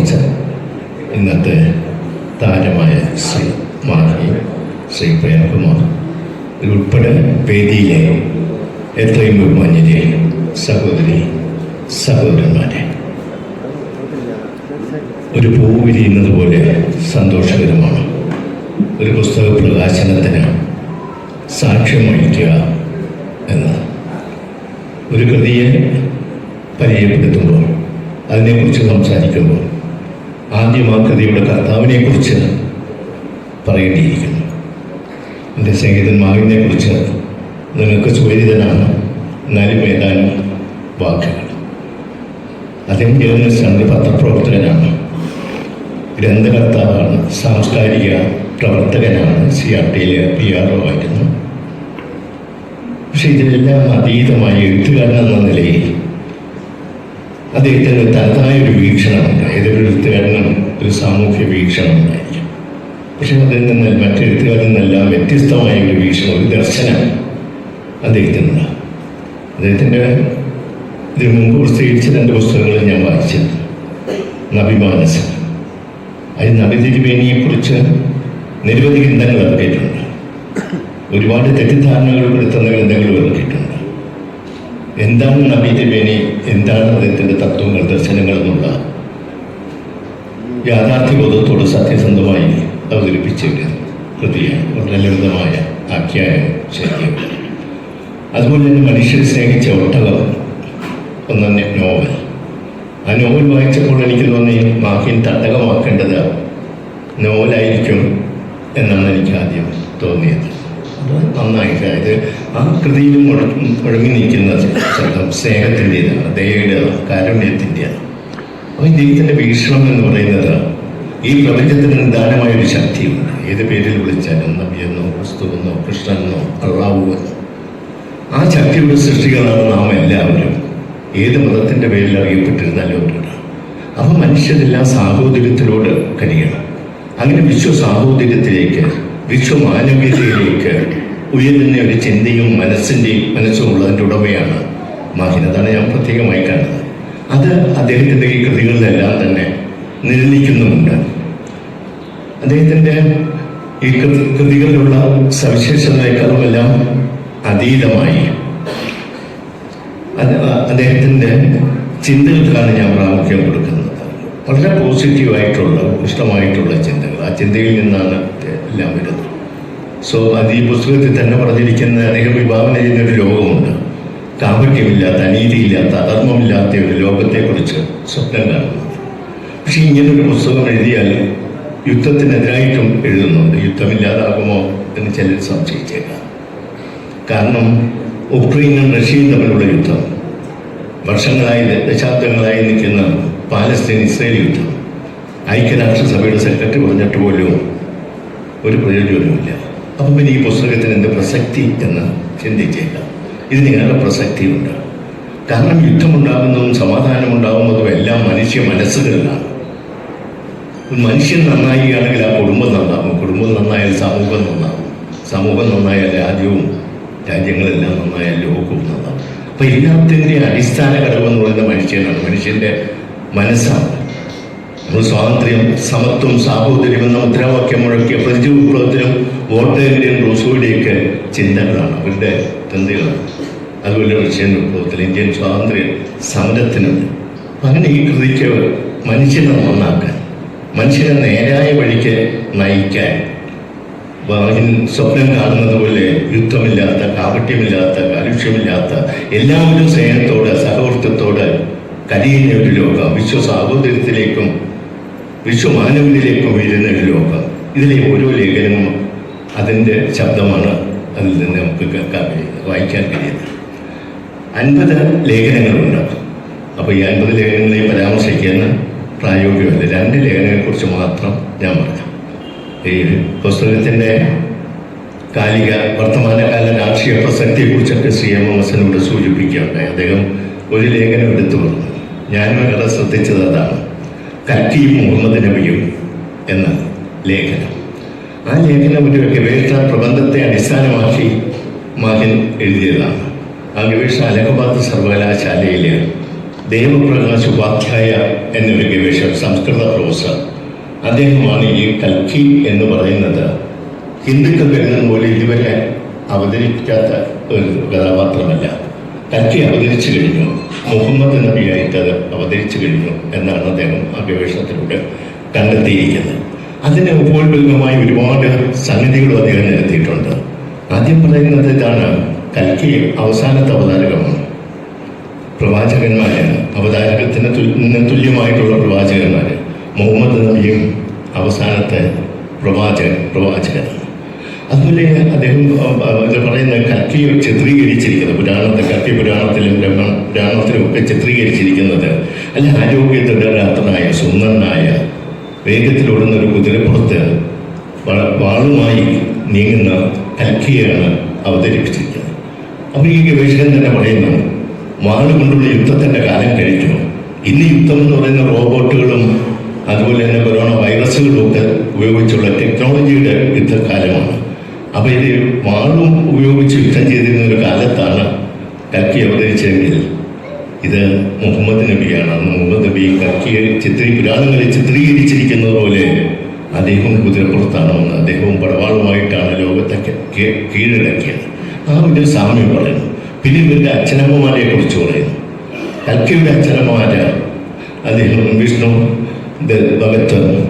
ഹസൻ ഇന്നത്തെ താരമായ ശ്രീ മാഹി ശ്രീ പ്രേംകുമാർ. ഉൾപ്പെടെ വേദിയിലെ എത്രയും ബഹുമാന്യരെ സഹോദരി സഹോദരന്മാരെ. ഒരു പൂ വിരിയുന്നത് പോലെ സന്തോഷകരമാണ്. ഒരു പുസ്തക പ്രകാശനത്തിന് സാക്ഷ്യം വഹിക്കുക എന്ന് ഒരു കൃതിയെ പരിചയപ്പെടുത്തുമ്പോൾ അതിനെക്കുറിച്ച് സംസാരിക്കുമ്പോൾ ആദ്യം ആ കൃതിയുടെ കർത്താവിനെക്കുറിച്ച് പറയേണ്ടിയിരിക്കുന്നു. എന്റെ സ്നേഹിതൻ മാവിനെ കുറിച്ച് നിങ്ങൾക്ക് സുപരിതനാണ് എന്നാലും ഏതാനും വാക്കുകൾ. അദ്ദേഹം ജേർണലിസ്റ്റാണ് പത്രപ്രവർത്തകനാണ്. ഗ്രന്ഥകർത്താവാണ് സാംസ്കാരിക പ്രവർത്തകനാണ് സി ആർ ടിയിലെ പി ആർ ഒ ആയിരുന്നു. പക്ഷെ ഇതിലെല്ലാം അതീതമായ എഴുത്തുകാരൻ എന്ന നിലയിൽ അദ്ദേഹത്തിന് തനതായ ഒരു വീക്ഷണമുണ്ട്. ഏതൊരു എഴുത്തുകാരനും ഒരു സാമൂഹ്യ വീക്ഷണം ഉണ്ടായിരിക്കും പക്ഷെ അതിൽ നിന്ന് മറ്റു എഴുത്തുകാരിൽ നിന്നെല്ലാം വ്യത്യസ്തമായ ഒരു വീക്ഷണം ഒരു ദർശനം അദ്ദേഹത്തിനുണ്ട്. അദ്ദേഹത്തിന്റെ ഇതിനു മുമ്പ് പ്രസിദ്ധീകരിച്ച രണ്ട് പുസ്തകങ്ങൾ ഞാൻ വായിച്ചത് നബിമാനസ് അതിൽ നബി തിരുവേനിയെക്കുറിച്ച് നിരവധി ഗ്രന്ഥങ്ങൾ ഇറക്കിയിട്ടുണ്ട് ഒരുപാട് തെറ്റിദ്ധാരണകൾ പെടുത്തുന്ന ഗ്രന്ഥങ്ങൾ ഇറക്കിയിട്ടുണ്ട് എന്താണ് നബി തിരുവേനി എന്താണ് അദ്ദേഹത്തിന്റെ തത്വങ്ങൾ ദർശനങ്ങൾ എന്നുള്ള യാഥാർത്ഥ്യബോധത്തോട് സത്യസന്ധമായി അവതരിപ്പിച്ച ഒരു കൃതിയാണ് വളരെ ലളിതമായ ആഖ്യാനം ശരിക്കും. അതുപോലെ തന്നെ മനുഷ്യർ സ്നേഹിച്ച ഒട്ടകം ഒന്നെ നോവൽ. ആ നോവൽ വായിച്ചപ്പോൾ എനിക്ക് തോന്നി മാഹിൻ തട്ടകമാക്കേണ്ടത് നോവലായിരിക്കും എന്നാണ് എനിക്ക് ആദ്യം തോന്നിയത്. നന്നായി. അതായത് ആ കൃതിയിൽ മുഴ- മുഴങ്ങി നിൽക്കുന്ന ശബ്ദം സ്നേഹത്തിന്റെതാണ് ദയയുടേതാണ് കാരുണ്യത്തിന്റെയാണ്. അപ്പോൾ ഇദ്ദേഹത്തിന്റെ വീക്ഷണം എന്ന് പറയുന്നത് ഈ പ്രപഞ്ചത്തിന് ദാനമായ ഒരു ശക്തിയുണ്ട്. ഏത് പേരിൽ വിളിച്ചാലും നബിയെന്നോ ക്രിസ്തുവെന്നോ കൃഷ്ണനെന്നോ അള്ളാവുവെന്നോ ആ ശക്തിയുടെ സൃഷ്ടികളാണ് നാം എല്ലാവരും. ഏത് മതത്തിന്റെ പേരിൽ അറിയപ്പെട്ടിരുന്നാലും അവരുടെ അപ്പം മനുഷ്യരെല്ലാം സാഹോദര്യത്തിലോട് കഴിയണം അങ്ങനെ വിശ്വ സാഹോദര്യത്തിലേക്ക് വിശ്വമാനവീയതയിലേക്ക് ഉയരുന്ന ഒരു ചിന്തയും മനസ്സിന്റെയും മനസ്സും ഉള്ളതിന്റെ ഉടമയാണ് മാഹിൻ. അതാണ് ഞാൻ പ്രത്യേകമായി കാണുന്നത്. അത് അദ്ദേഹത്തിന്റെ ഈ കൃതികളിലെല്ലാം തന്നെ നിഴലിക്കുന്നുമുണ്ട് അദ്ദേഹത്തിന്റെ ഈ കൃതികളിലുള്ള സവിശേഷതയെക്കാളുമെല്ലാം അതീതമായി. അത് അദ്ദേഹത്തിന്റെ ചിന്തകൾക്കാണ് ഞാൻ പ്രാമുഖ്യം കൊടുക്കുന്നത്. വളരെ പോസിറ്റീവായിട്ടുള്ള ഇഷ്ടമായിട്ടുള്ള ചിന്തകൾ. ആ ചിന്തയിൽ നിന്നാണ് എല്ലാം വരുന്നത്. സോ അത് ഈ പുസ്തകത്തിൽ തന്നെ പറഞ്ഞിരിക്കുന്ന അദ്ദേഹം വിഭാവന ചെയ്യുന്ന ഒരു ലോകമുണ്ട്. കാപട്യമില്ലാത്ത അനീതിയില്ലാത്ത അധർമ്മമില്ലാത്ത ഒരു ലോകത്തെക്കുറിച്ച് സ്വപ്നം കാണുന്നത് പക്ഷെ ഇങ്ങനൊരു പുസ്തകം എഴുതിയാൽ യുദ്ധത്തിനെതിരായിട്ടും എഴുതുന്നുണ്ട്. യുദ്ധമില്ലാതാകുമോ എന്ന് ചിലർ സംശയിച്ചേക്കാം. കാരണം ഉക്രൈനും റഷ്യയും തമ്മിലുള്ള യുദ്ധം വർഷങ്ങളായി ദശാബ്ദങ്ങളായി നിൽക്കുന്ന പാലസ്തീൻ ഇസ്രയേൽ യുദ്ധം ഐക്യരാഷ്ട്രസഭയുടെ സെക്രട്ടറി പറഞ്ഞിട്ട് പോലും ഒരു പ്രയോജനവുമില്ല. അപ്പം പിന്നെ ഈ പുസ്തകത്തിന് എന്ത് പ്രസക്തി എന്ന് ചിന്തിച്ചേക്കാം. ഇതിനേറെ പ്രസക്തിയുണ്ട്. കാരണം യുദ്ധമുണ്ടാകുന്നതും സമാധാനമുണ്ടാകുന്നതും എല്ലാം മനുഷ്യ മനസ്സുകളിലാണ്. മനുഷ്യൻ നന്നായിയാണെങ്കിൽ ആ കുടുംബം നന്നാകും. കുടുംബം നന്നായാൽ സമൂഹം നന്നാകും. സമൂഹം നന്നായാൽ രാജ്യവും രാജ്യങ്ങളെല്ലാം നന്നായാൽ ലോകവും നന്നാകും. അപ്പൊ എല്ലാത്തിന്റെ അടിസ്ഥാന ഘടകം എന്ന് പറയുന്നത് മനുഷ്യനാണ്. മനുഷ്യന്റെ മനസ്സാണ്. നമ്മൾ സ്വാതന്ത്ര്യം സമത്വം സാഹോദര്യം എന്ന മുദ്രാവാക്യം മുഴക്കിയ ഫ്രഞ്ച് വിപ്ലവത്തിലും വോട്ടേറിന്റെയും റോസോയുടെയൊക്കെ ചിന്തകളാണ്. അവരുടെ ചിന്തകളാണ്. അതുപോലെ റഷ്യൻ വിപ്ലവത്തിൽ ഇന്ത്യൻ സ്വാതന്ത്ര്യ സമരത്തിനുണ്ട്. അങ്ങനെ ഈ കൃതിക്ക് മനുഷ്യനെ നന്നാക്കാൻ മനുഷ്യനെ നേരായ വഴിക്ക് നയിക്കാൻ വാഹിൻ സ്വപ്നം കാണുന്നത് പോലെ യുദ്ധമില്ലാത്ത കാപട്യമില്ലാത്ത കാലുഷ്യമില്ലാത്ത എല്ലാവരും സ്നേഹത്തോട് സഹവർത്തത്തോട് കരിയുന്ന ഒരു ലോകം വിശ്വ സാഹോദര്യത്തിലേക്കും വിശ്വമാനവിലേക്കും ഉയരുന്ന ഒരു ലോകം. ഇതിലെ ഓരോ ലേഖനവും അതിന്റെ ശബ്ദമാണ് അതിൽ നിന്ന് നമുക്ക് കേൾക്കാൻ കഴിയുന്നത് വായിക്കാൻ കഴിയുന്നത്. അൻപത് ലേഖനങ്ങളുണ്ട്. അപ്പോൾ ഈ അൻപത് ലേഖനങ്ങളെ പരാമർശിക്കാൻ പ്രായോഗികമല്ല. രണ്ട് ലേഖനങ്ങളെക്കുറിച്ച് മാത്രം ഞാൻ പറയാം ഈ പുസ്തകത്തിന്റെ കാലിക വർത്തമാനകാല രാഷ്ട്രീയ പ്രസക്തിയെക്കുറിച്ചൊക്കെ ശ്രീ എം എം എസിനോട് സൂചിപ്പിക്കുകയുണ്ടായി. അദ്ദേഹം ഒരു ലേഖനം എടുത്തു പറഞ്ഞു. ഞാനും വളരെ ശ്രദ്ധിച്ചത് അതാണ്. കറ്റി മുഹമ്മദ് നബിയും എന്ന ലേഖനം. ആ ലേഖനം ഒരു ഗവേഷണ പ്രബന്ധത്തെ അടിസ്ഥാനമാക്കി മകൻ എഴുതിയതാണ്. ആ ഗവേഷണ അലഹബാദ് സർവകലാശാലയിലെ ദേവപ്രകാശ് ഉപാധ്യായ എന്നൊരു ഗവേഷകൻ സംസ്കൃത പ്രൊഫസർ. അദ്ദേഹമാണ് ഈ കൽക്കി എന്ന് പറയുന്നത്. ഹിന്ദുക്കൾ കരുതുന്ന പോലെ ഇതുവരെ അവതരിപ്പിക്കാത്ത ഒരു കഥാപാത്രമല്ല. കൽക്കി അവതരിച്ചു കഴിഞ്ഞു. മുഹമ്മദ് നബിയായിട്ട് അത് അവതരിച്ചു കഴിഞ്ഞു എന്നാണ് അദ്ദേഹം ആ ഗവേഷണത്തിലൂടെ കണ്ടെത്തിയിരിക്കുന്നത്. അതിന് ഉപോത്ബലകമായി ഒരുപാട് സംഗതികളും അദ്ദേഹം നിരത്തിയിട്ടുണ്ട്. ആദ്യം പറയുന്നത് ഇതാണ് കൽക്കി അവസാനത്തെ അവതാരകമാണ് പ്രവാചകന്മാര് അവതാരകത്തിന് തുല്യ തുല്യമായിട്ടുള്ള പ്രവാചകന്മാർ മുഹമ്മദ് നബിയും അവസാനത്തെ പ്രവാചകൻ പ്രവാചകൻ. അതുപോലെ അദ്ദേഹം പറയുന്ന കത്തി ചിത്രീകരിച്ചിരിക്കുന്നത് പുരാണത്തെ കത്തി പുരാണത്തിലും ബ്രഹ്മ പുരാണത്തിലും ഒക്കെ ചിത്രീകരിച്ചിരിക്കുന്നത്. അല്ല ആരോഗ്യദൃഢരാത്രനായ സുന്ദരനായ വേഗത്തിലോടുന്ന ഒരു കുതിരപ്പുറത്ത് വാളുമായി നീങ്ങുന്ന കൽക്കിയാണ് അവതരിപ്പിച്ചിരിക്കുന്നത്. അപ്പോൾ ഈ ഗവേഷകൻ തന്നെ പറയുന്നു വാൾ കൊണ്ടുള്ള യുദ്ധത്തിന്റെ കാലം കഴിഞ്ഞു. ഇന്ന് യുദ്ധം എന്ന് പറയുന്ന റോബോട്ടുകളും അതുപോലെ തന്നെ കൊറോണ വൈറസുകളും ഒക്കെ ഉപയോഗിച്ചുള്ള ടെക്നോളജിയുടെ യുദ്ധകാലമാണ്. അപ്പോൾ ഇത് വാളും ഉപയോഗിച്ച് യുദ്ധം ചെയ്തിരുന്ന ഒരു കാലത്താണ് കക്കി അവതരിച്ചെങ്കിൽ ഇത് മുഹമ്മദ് നബിയാണ്. അന്ന് മുഹമ്മദ് നബി കക്കിയെ ചിത്രീ പുരാണങ്ങളിൽ ചിത്രീകരിച്ചിരിക്കുന്നത് പോലെ അദ്ദേഹം കുതിരപ്പുറത്താണ് വന്നത്. അദ്ദേഹവും പടവാളുമായിട്ടാണ് ലോകത്തെ കീഴടക്കിയത്. ആ ഒരു സാമ്യം പറയുന്നു. പിന്നെ ഇവരുടെ അച്ഛനമ്മമാരെ കുറിച്ച് പറയുന്നു. കൽക്കിയുടെ അച്ഛനമ്മമാര് അദ്ദേഹം വിഷ്ണു ഭഗത്ത്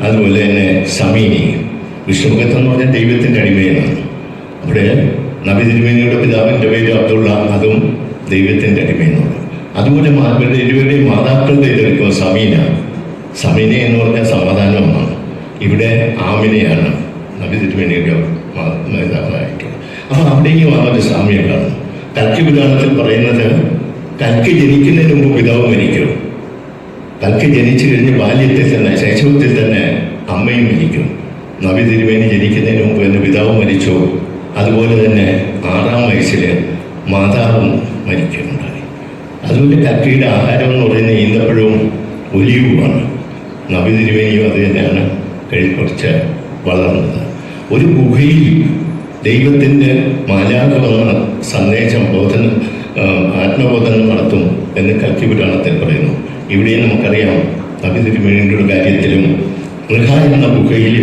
അതുപോലെ തന്നെ സമീനി. വിഷ്ണു ഭഗത്ത് എന്ന് പറഞ്ഞാൽ ദൈവത്തിന്റെ അടിമയാണ്. അവിടെ നബി തിരുമേനിയുടെ പിതാവിന്റെ പേര് അബ്ദുള്ള അതും ദൈവത്തിന്റെ അടിമയെന്നുള്ളത് അതുപോലെ ഇവരുടെ ഇരുവരുടെയും മാതാക്കളുടെ ഇതെടുക്കുക സമീന. സമീന എന്ന് പറഞ്ഞാൽ സമാധാനമാണ്. ഇവിടെ ആമിനെയാണ് നബി തിരുമേനിയുടെ മാ- അപ്പം അവിടെയും ആ ഒരു സാമ്യം കാണും കൽക്കി പുരാണത്തിൽ പറയുന്നത് കൽക്കി ജനിക്കുന്നതിന് മുമ്പ് പിതാവ് മരിക്കും. കൽക്കി ജനിച്ചു കഴിഞ്ഞ് ബാല്യത്തിൽ തന്നെ ശൈശവത്തിൽ തന്നെ അമ്മയും മരിക്കും. നവി തിരുമേനി ജനിക്കുന്നതിന് മുമ്പ് എന്റെ പിതാവ് മരിച്ചു. അതുപോലെ തന്നെ ആറാം വയസ്സിൽ മാതാവും മരിക്കുന്നുണ്ടായി. അതുപോലെ കൽക്കിയുടെ ആഹാരം എന്ന് പറയുന്നത് ഈന്തപ്പഴവും ഒലിയുമാണ് നവി തിരുവേനിയും അത് തന്നെയാണ് കഴി കുറച്ച് വളർന്നത്. ഒരു ഗുഹയിൽ ദൈവത്തിന്റെ മാലാക വന്ന സന്ദേശം ബോധനം ആത്മബോധനം നടത്തും എന്ന് കൽക്കി പുരാണത്തിൽ പറയുന്നു. ഇവിടെ നമുക്കറിയാം നബി തിരുമേനിയുടെ കാര്യത്തിലും ഗൃഹ എന്ന ഗുഹയിൽ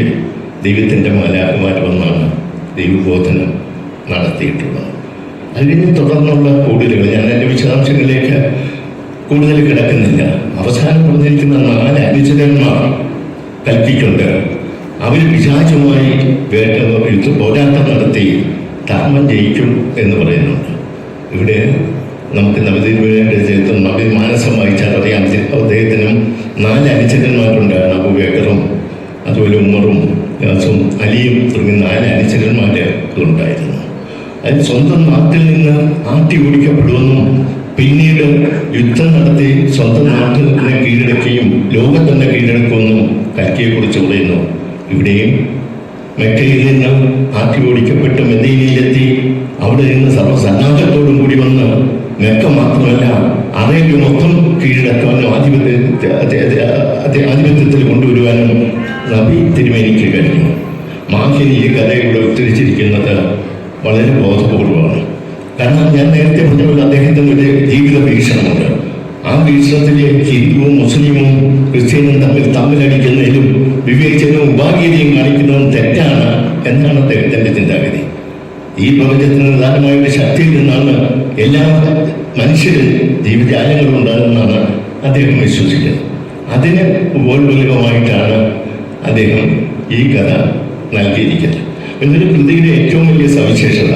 ദൈവത്തിന്റെ മാലാകമാർ വന്നാണ് ദൈവബോധനം നടത്തിയിട്ടുള്ളത്. അതിന് തുടർന്നുള്ള കൂടുതലുകൾ ഞാൻ എന്റെ വിശദാംശങ്ങളിലേക്ക് കൂടുതൽ കിടക്കുന്നില്ല. അവസാനം പറഞ്ഞിരിക്കുന്ന നാല് അനുചരന്മാർ കൽപ്പിക്കുണ്ട് അവർ പിശാചുമായി വേട്ട യുദ്ധ പോരാട്ടം നടത്തി ധർമ്മം ജയിക്കും എന്ന് പറയുന്നുണ്ട്. ഇവിടെ നമുക്ക് നവദീപയുടെ ചരിത്രം നവി മാനസം വായിച്ചാൽ അറിയാം അദ്ദേഹത്തിനും നാല് അനുചരന്മാരുണ്ടായിരുന്നു അബുബേക്കറും അതുപോലെ ഉമ്മറും യാസും അലിയും തുടങ്ങി നാല് അനുചരന്മാരെ ഉണ്ടായിരുന്നു അതിന് സ്വന്തം നാട്ടിൽ നിന്ന് ആട്ടി ഓടിക്കപ്പെടുമെന്നും പിന്നീട് യുദ്ധം നടത്തി സ്വന്തം നാട്ടിൽ തന്നെ കീഴടക്കുകയും ലോകം തന്നെ കീഴടക്കുമെന്നും കൽക്കിയെക്കുറിച്ച് പറയുന്നു. ഇവിടെയും മെക്കയിൽ നിന്ന് ആക്കി ഓടിക്കപ്പെട്ട് മെദീനയിലെത്തി അവിടെ നിന്ന് സർവസന്നാഹത്തോടും കൂടി വന്ന് മെക്ക മാത്രമല്ല അറേബ്യ മൊത്തം കീഴടക്കാനും ആധിപത്യ ആധിപത്യത്തിൽ കൊണ്ടുവരുവാനും നബി തിരുമേനിക്ക് കഴിഞ്ഞു. മാഹിനി ഈ കഥയിലൂടെ ഉച്ചരിച്ചിരിക്കുന്നത് വളരെ ബോധപൂർവമാണ്. കാരണം ഞാൻ നേരത്തെ പറഞ്ഞ പോലെ അദ്ദേഹത്തിന് ഒരു ജീവിത വീക്ഷണമുണ്ട്. ആ വീക്ഷണത്തിലെ ഹിന്ദുവും മുസ്ലിമും ക്രിസ്ത്യനും തമ്മിൽ തമ്മിലടിക്കുന്നതിലും വിവേചനവും ഉപാകീയതയും കാണിക്കുന്നതും തെറ്റാണ് എന്നാണ് അദ്ദേഹത്തിന്റെ ചിന്താഗതി. ഈ പ്രപഞ്ചത്തിന് നിദാനമായിട്ട് ശക്തിയിൽ നിന്നാണ് എല്ലാ മനുഷ്യരും ജീവജാലങ്ങളും ഉണ്ടാകുന്നതാണ് അദ്ദേഹം വിശ്വസിക്കുന്നത്. അതിന് ഉപോത്ബലകമായിട്ടാണ് അദ്ദേഹം ഈ കഥ നൽകിയിരിക്കുന്നത്. എന്നൊരു കൃതിയുടെ ഏറ്റവും വലിയ സവിശേഷത.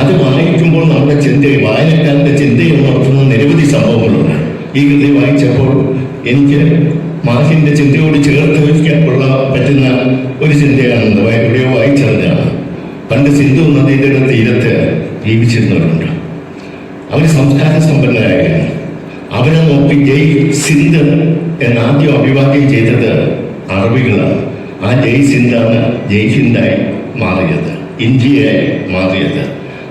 അത് വായിക്കുമ്പോൾ നമ്മുടെ ചിന്തയിൽ വായനക്കാരന്റെ ചിന്തയെ ഉണർത്തുന്ന നിരവധി സംഭവങ്ങളുണ്ട്. ഈ കൃതി വായിച്ചപ്പോൾ എനിക്ക് മാഹിന്റെ ചിന്തയോട് ചേർത്ത് വയ്ക്കാനുള്ള പറ്റുന്ന ഒരു ചിന്തയാണ് എവിടെയോ വായിച്ചറിഞ്ഞാണ് പണ്ട് സിന്ധു നദിയുടെ തീരത്ത് ജീവിച്ചിരുന്നവരുണ്ട്. അവർ സംസ്കാര സമ്പന്നരായിരുന്നു. അവരെ നോക്കി ജയ് സിന്ധ് എന്ന് ആദ്യം അഭിവാദ്യം ചെയ്തത് അറബികളാണ്. ആ ജയ് സിന്ധാണ് ജയ് ഹിന്ദായി മാറിയത് ഇന്ത്യയെ മാറിയത്.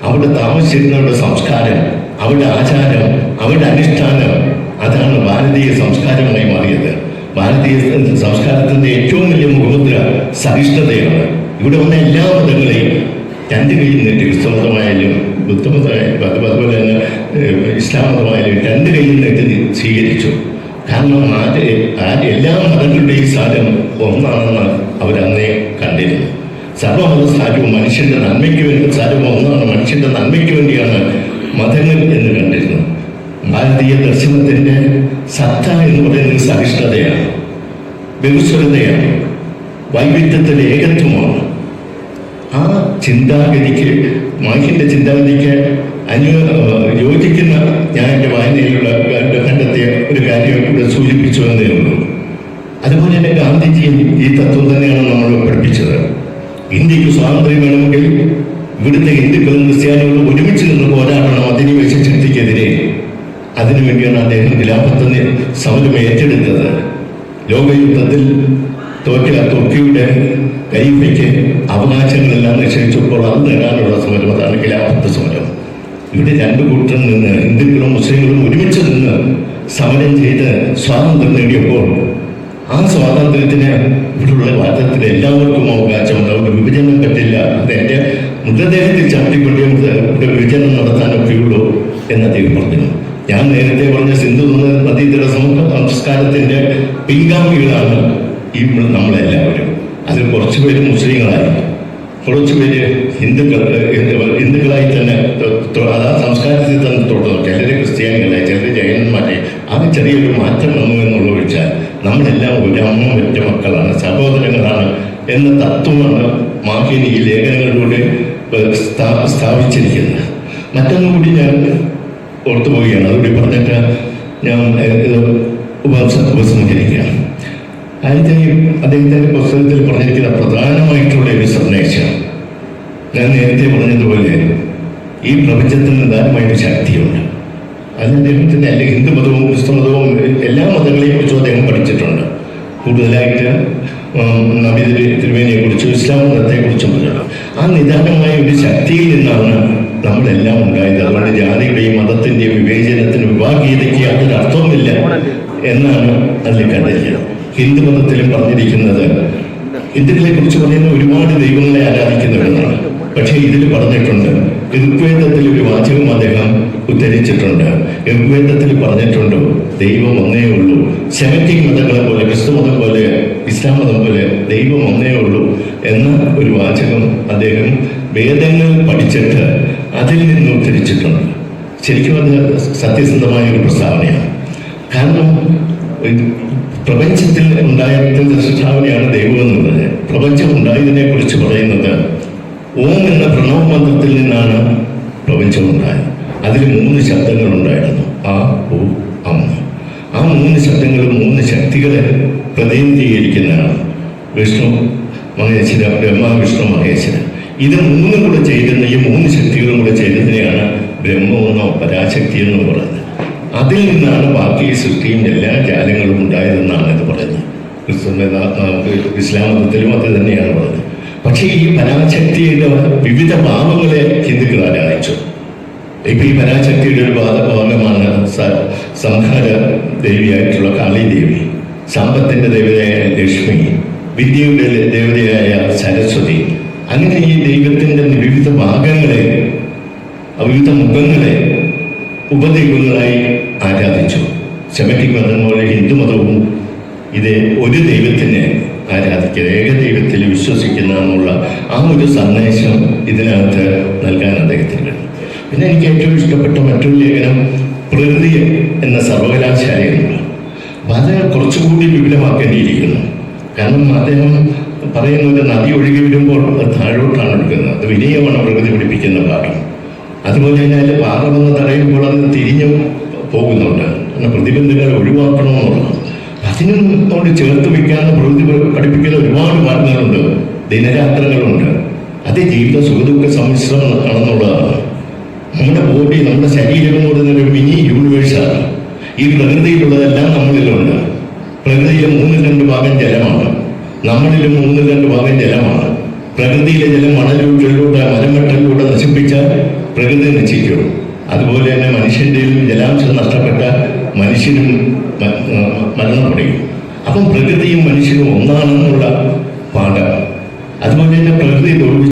അവിടെ താമസിച്ചിരുന്നവരുടെ സംസ്കാരം അവരുടെ ആചാരം അവരുടെ അനുഷ്ഠാനം അതാണ് ഭാരതീയ സംസ്കാരമായി മാറിയത്. ഭാരതീയ സംസ്കാരത്തിന്റെ ഏറ്റവും വലിയ മുഖമുദ്ര സഹിഷ്ണുതയാണ്. ഇവിടെ വന്ന എല്ലാ മതങ്ങളെയും രണ്ട് കയ്യിൽ നിന്ന് ക്രിസ്തുമതമായാലും ബുദ്ധമതമായാലും അത് അതുപോലെ തന്നെ ഇസ്ലാം മതമായാലും രണ്ട് കയ്യിൽ സ്വീകരിച്ചു. കാരണം ആര് ആര് എല്ലാ മതങ്ങളുടെയും സാരം ഒന്നാണെന്ന് അവരന്നേ കണ്ടിരുന്നു. സർവമത സാരവും മനുഷ്യന്റെ നന്മയ്ക്ക് വേണ്ടി സാരവും ഒന്നാണ് മനുഷ്യന്റെ നന്മയ്ക്ക് വേണ്ടിയാണ് മതങ്ങൾ എന്ന് കണ്ടിരുന്നു ഭാരതീയ ദർശനത്തിന്റെ സത്ത എന്ന് പറയുന്നത് സഹിഷ്ണുതയാണ് ബഹുസ്വരതയാണ് വൈവിധ്യത്തിന്റെ ഏകത്വമാണ്. ആ ചിന്താഗതിക്ക് മാഹിന്റെ ചിന്താഗതിക്ക് അനു യോജിക്കുന്ന ഞാൻ എന്റെ വായനയിലുള്ള കണ്ടെത്തിയ ഒരു കാര്യം കൂടെ സൂചിപ്പിച്ചു എന്നേ ഉള്ളൂ അതുപോലെ തന്നെ ഗാന്ധിജിയും ഈ തത്വം തന്നെയാണ് നമ്മൾ പഠിപ്പിച്ചത്. ഇന്ത്യയ്ക്ക് സ്വാതന്ത്ര്യം വേണമെങ്കിൽ ഇവിടുത്തെ ഹിന്ദുക്കളും ക്രിസ്ത്യാനികളും ഒരുമിച്ച് അതിനുവേണ്ടിയാണ് അദ്ദേഹം ഖിലാഫത്ത് സമരം ഏറ്റെടുത്തത്. ലോകയുദ്ധത്തിൽ തോറ്റ തുർക്കിയുടെ കൈവയ്ക്ക് അവകാശങ്ങളെല്ലാം നിശ്ചയിച്ചപ്പോൾ അത് നേടാനുള്ള സമരം അതാണ് ഖിലാഫത്ത് സമരം. ഇവിടെ രണ്ടു കൂട്ടർ നിന്ന് ഹിന്ദുക്കളും മുസ്ലിങ്ങളും ഒരുമിച്ച് നിന്ന് സമരം ചെയ്ത് സ്വാതന്ത്ര്യം നേടിയപ്പോൾ ആ സ്വാതന്ത്ര്യത്തിന് ഇവിടെയുള്ള വാദത്തിൽ എല്ലാവർക്കും അവകാശമുണ്ട് അവിടെ വിഭജനം പറ്റില്ല. അത് മൃതദേഹത്തിൽ ചവിട്ടിക്കൊണ്ടേ ഇവിടെ വിഭജനം നടത്താനൊക്കെയുള്ളൂ എന്ന് അദ്ദേഹം ഞാൻ നേരത്തെ പറഞ്ഞ സിന്ധു നദീതര സമൂഹ സംസ്കാരത്തിന്റെ പിൻഗാമികളാണ് ഈ നമ്മളെല്ലാവരും. അതിൽ കുറച്ചു പേര് മുസ്ലിങ്ങളായി കുറച്ചു പേര് ഹിന്ദുക്കൾ ഹിന്ദുക്കളായി തന്നെ അതാ സംസ്കാരത്തിൽ തന്നെ തുടർന്നു ചിലര് ക്രിസ്ത്യാനികളായി ചിലര് ജൈനന്മാരെ അത് ചെറിയൊരു മാറ്റം വന്നു എന്നുള്ള ഒഴിച്ചാൽ നമ്മളെല്ലാം ഒരു അമ്മ ഒറ്റ മക്കളാണ് സഹോദരങ്ങളാണ് എന്ന തത്വമാണ് മാഹിനി ഈ ലേഖനങ്ങളിലൂടെ സ്ഥാ- സ്ഥാപിച്ചിരിക്കുന്നത്. മറ്റൊന്നും കൂടി ഞാൻ ഓർത്തു പോവുകയാണ്. അതുകൂടി പറഞ്ഞിട്ട് ഞാൻ ഇത് ഉപസ ഉപസംഹരിക്കുകയാണ് അതിന്റെ അദ്ദേഹത്തിന്റെ പുസ്തകത്തിൽ പറഞ്ഞിരിക്കുന്ന പ്രധാനമായിട്ടുള്ള ഒരു സന്ദേശം. ഞാൻ നേരത്തെ പറഞ്ഞതുപോലെ ഈ പ്രപഞ്ചത്തിന് നിദാനമായിട്ട് ശക്തിയുണ്ട്. അത് അദ്ദേഹത്തിന്റെ അല്ലെങ്കിൽ ഹിന്ദു മതവും ക്രിസ്തു മതവും എല്ലാ മതങ്ങളെയും കുറിച്ചും അദ്ദേഹം പഠിച്ചിട്ടുണ്ട്. കൂടുതലായിട്ട് നബി തിരു- കുറിച്ചും ഇസ്ലാം മതത്തെ കുറിച്ചും പറഞ്ഞിട്ടുണ്ട്. ആ നിദാനമായ ഒരു ശക്തിയിൽ നിന്നാണ് നമ്മളെല്ലാം ഉണ്ടായത് അതുകൊണ്ട് ജാതിയുടെയും മതത്തിന്റെയും വിവേചനത്തിന് വിഭാഗീയതയ്ക്ക് യാതൊരു അർത്ഥവുമില്ല എന്നാണ് അതിൽ കണ്ടിരിക്കുന്നത് ഹിന്ദു മതത്തിലും പറഞ്ഞിരിക്കുന്നത് ഹിന്ദുക്കളെ കുറിച്ച് പറയുന്ന ഒരുപാട് ദൈവങ്ങളെ ആരാധിക്കുന്നവരെന്നാണ് പക്ഷേ ഇതിൽ പറഞ്ഞിട്ടുണ്ട് ഋഗ്വേദത്തിൽ ഒരു വാചകം അദ്ദേഹം ഉദ്ധരിച്ചിട്ടുണ്ട്. ഋഗ്വേദത്തിൽ പറഞ്ഞിട്ടുണ്ട് ദൈവം ഒന്നേ ഉള്ളൂ. സെമറ്റിക് മതങ്ങളെ പോലെ ക്രിസ്തു മതം പോലെ ഇസ്ലാം മതം പോലെ ദൈവം ഒന്നേ ഉള്ളൂ എന്ന ഒരു വാചകം അദ്ദേഹം വേദങ്ങൾ പഠിച്ചിട്ട് അതിൽ നിന്ന് ഉദ്ധരിച്ചിട്ടുണ്ട്. ശരിക്കും അത് സത്യസന്ധമായ ഒരു പ്രസ്താവനയാണ്. കാരണം പ്രപഞ്ചത്തിൽ ഉണ്ടായതിന്റെ സൃഷ്ടാവനയാണ് ദൈവം എന്നുള്ളത്. പ്രപഞ്ചം ഉണ്ടായതിനെ കുറിച്ച് പറയുന്നത് ഓം എന്ന പ്രണവ മന്ത്രത്തിൽ നിന്നാണ് പ്രപഞ്ചം ഉണ്ടായത്. അതിൽ മൂന്ന് ശബ്ദങ്ങൾ ഉണ്ടായിരുന്നു. ആ ഓ അമ്മ ആ മൂന്ന് ശബ്ദങ്ങളും മൂന്ന് ശക്തികളെ പ്രതിനിധീകരിക്കുന്നതാണ് വിഷ്ണു മഹേശ്വര ബ്രഹ്മ വിഷ്ണു മഹേശ്വര. ഇത് മൂന്നും കൂടെ ചേരുന്ന ഈ മൂന്ന് ശക്തികളും കൂടെ ചേരുന്നതിനെയാണ് ബ്രഹ്മമെന്നോ പരാശക്തി എന്നോ പറയുന്നത്. അതിൽ നിന്നാണ് ബാക്കി സൃഷ്ടിയും എല്ലാ ജാലങ്ങളും ഉണ്ടായതെന്നാണ് ഇത് പറയുന്നത്. ക്രിസ്തു ഇസ്ലാം മതത്തിലും അത് തന്നെയാണ് പറയുന്നത്. പക്ഷേ ഈ പരാശക്തിയുടെ വിവിധ ഭാവങ്ങളെ ഹിന്ദുക്കൾ ആരാധിച്ചു. ഇപ്പൊ ഈ പരാശക്തിയുടെ ഒരു ഭാഗ ഭാഗമാണ് സംഹാര ദേവിയായിട്ടുള്ള കാളി ദേവി സമ്പത്തിന്റെ ദേവതയായ ലക്ഷ്മി വിദ്യയുടെ ദേവതയായ സരസ്വതി അങ്ങനെ ഈ ദൈവത്തിന്റെ വിവിധ ഭാഗങ്ങളെ വിവിധ മുഖങ്ങളെ ഉപദൈവങ്ങളായി ആരാധിച്ചു. സെമറ്റിക് മതം പോലെ ഹിന്ദു മതവും ഇത് ഒരു ദൈവത്തിനെ ആരാധിക്കുക ഏക ദൈവത്തിൽ വിശ്വസിക്കുന്ന എന്നുള്ള ആ ഒരു സന്ദേശം ഇതിനകത്ത് നൽകാൻ അദ്ദേഹത്തിന് കഴിയും. പിന്നെ എനിക്ക് ഏറ്റവും ഇഷ്ടപ്പെട്ട മറ്റൊരു ലേഖനം പ്രകൃതി എന്ന സർവകലാശാലയിലുള്ള അപ്പം അത് കുറച്ചുകൂടി വിപുലമാക്കേണ്ടിയിരിക്കുന്നു. കാരണം അദ്ദേഹം പറയുന്ന ഒരു നദി ഒഴുകി വരുമ്പോൾ താഴോട്ടാണ് ഒഴുകുന്നത്. അത് വിനയമാണ് പ്രകൃതി പിടിപ്പിക്കുന്ന പാഠം അതുപോലെ തന്നെ അതിൽ പാറ വന്ന് തടയുമ്പോൾ അത് തിരിഞ്ഞു പോകുന്നുണ്ട്. പ്രതിബന്ധങ്ങൾ ഒഴിവാക്കണമെന്നുള്ളതാണ് അതിനോട് ചേർത്ത് വെക്കാന്ന് പ്രകൃതി പഠിപ്പിക്കുന്ന ഒരുപാട് പാഠങ്ങളുണ്ട് ദിനരാത്രങ്ങളുണ്ട്. അത് ജീവിത സുഖദുഃഖ സമ്മിശ്രം ആണെന്നുള്ളതാണ്. നമ്മുടെ ബോഡി നമ്മുടെ ശരീരം എന്ന് പറയുന്ന ഒരു മിനി യൂണിവേഴ്സാണ് ഈ പ്രകൃതിയിലുള്ളതെല്ലാം നമ്മളിലുണ്ട്. പ്രകൃതിയിലെ മൂന്നിൽ രണ്ട് ഭാഗം ജലമാണ്. നമ്മളിലും മൂന്നിൽ രണ്ട് ഭാഗം ജലമാണ്. പ്രകൃതിയിലെ ജലം മണലൂട്ടിലൂടെ മരമട്ടലിലൂടെ നശിപ്പിച്ചാൽ പ്രകൃതി നശിക്കും. അതുപോലെ തന്നെ മനുഷ്യന്റെ ജലാംശം നഷ്ടപ്പെട്ട മനുഷ്യനും മരണം മരണപ്പെടും അപ്പം പ്രകൃതിയും മനുഷ്യനും ഒന്നാണെന്നുള്ള പാഠം. അതുപോലെ തന്നെ പ്രകൃതി